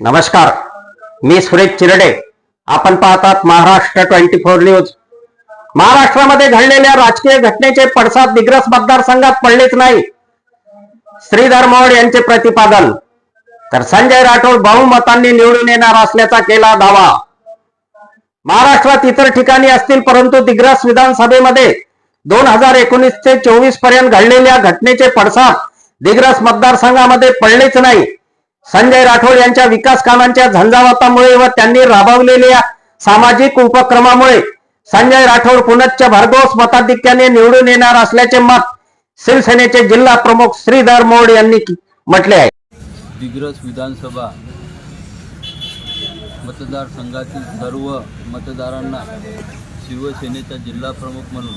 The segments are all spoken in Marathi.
नमस्कार मी सुरेश चिरडे. आपण पाहतात महाराष्ट्र ट्वेंटी फोर न्यूज. महाराष्ट्रामध्ये घडलेल्या राजकीय घटनेचे पडसाद दिग्रस मतदारसंघात पडलेच नाही. श्रीधर मोड यांचे प्रतिपादन. तर संजय राठोड बहुमतांनी निवडून येणार असल्याचा केला दावा. महाराष्ट्रात इतर ठिकाणी असतील परंतु दिग्रस विधानसभेमध्ये दोन हजार एकोणीस ते चोवीसपर्यंत घडलेल्या घटनेचे पडसाद दिग्रस मतदारसंघामध्ये पडलेच नाही. संजय राठोड यांच्या विकास कामांच्या झंझावातामुळे व त्यांनी राबवलेल्या सामाजिक उपक्रमामुळे संजय राठोड पुनच्च भरघोस मताधिक्याने निवडून येणार असल्याचे मत शिवसेनेचे जिल्हा प्रमुख श्रीधर मोड यांनी म्हटले आहे. दिग्रस विधानसभा मतदारसंघातील सर्व मतदारांना शिवसेनेचा जिल्हा प्रमुख म्हणून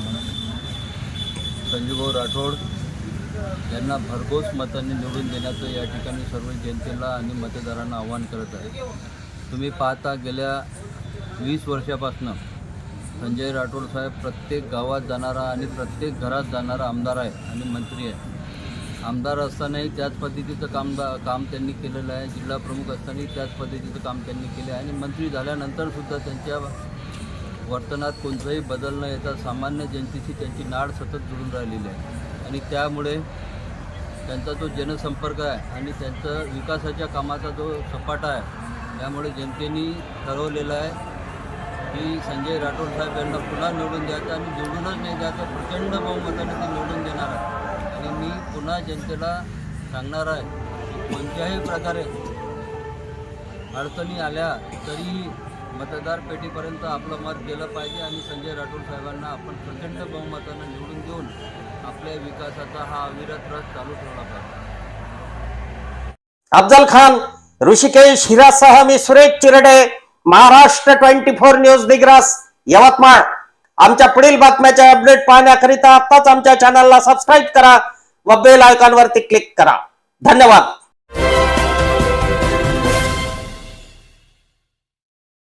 संजूभाऊ राठोड यांना भरघोस मतांनी निवडून देण्याचं या ठिकाणी सर्व जनतेला आणि मतदारांना आव्हान करत आहे. तुम्ही पाहता गेल्या वीस वर्षापासनं संजय राठोड साहेब प्रत्येक गावात जाणारा आणि प्रत्येक घरात जाणारा आमदार आहे आणि मंत्री आहे. आमदार असतानाही त्याच पद्धतीचं काम काम त्यांनी केलेलं आहे. जिल्हा प्रमुख असतानाही त्याच पद्धतीचं काम त्यांनी केलं आहे. आणि मंत्री झाल्यानंतरसुद्धा त्यांच्या वर्तनात कोणताही बदल न येता सामान्य जनतेशी त्यांची नाड सतत जुळून राहिलेली आहे. आणि त्यामुळे त्यांचा जो जनसंपर्क आहे आणि त्यांचं विकासाच्या कामाचा जो सपाटा आहे त्यामुळे जनतेने ठरवलेलं आहे की संजय राठोड साहेब यांना पुन्हा निवडून द्यायचं आणि निवडूनच नाही द्यायचं प्रचंड बहुमताने ते निवडून देणार आहे. आणि मी पुन्हा जनतेला सांगणार आहे कोणत्याही प्रकारे अडचणी आल्या तरी मतदार पेटीपर्यंत आपलं मत गेलं पाहिजे आणि संजय राठोड साहेबांना आपण प्रचंड बहुमतानं निवडून देऊन आपल्या विकासाचा हा अविरत रस चालू ठेवला पाहिजे. अफजल खान ऋषिकेश हिरासह मी Suresh Chirde Maharashtra twenty four news Digras Yavatmal. आमच्या पुढील बातम्याचे अपडेट पाहण्याकरिता आताच आमच्या चॅनलला सबस्क्राईब करा व बेल आयकॉनवरती क्लिक करा. धन्यवाद.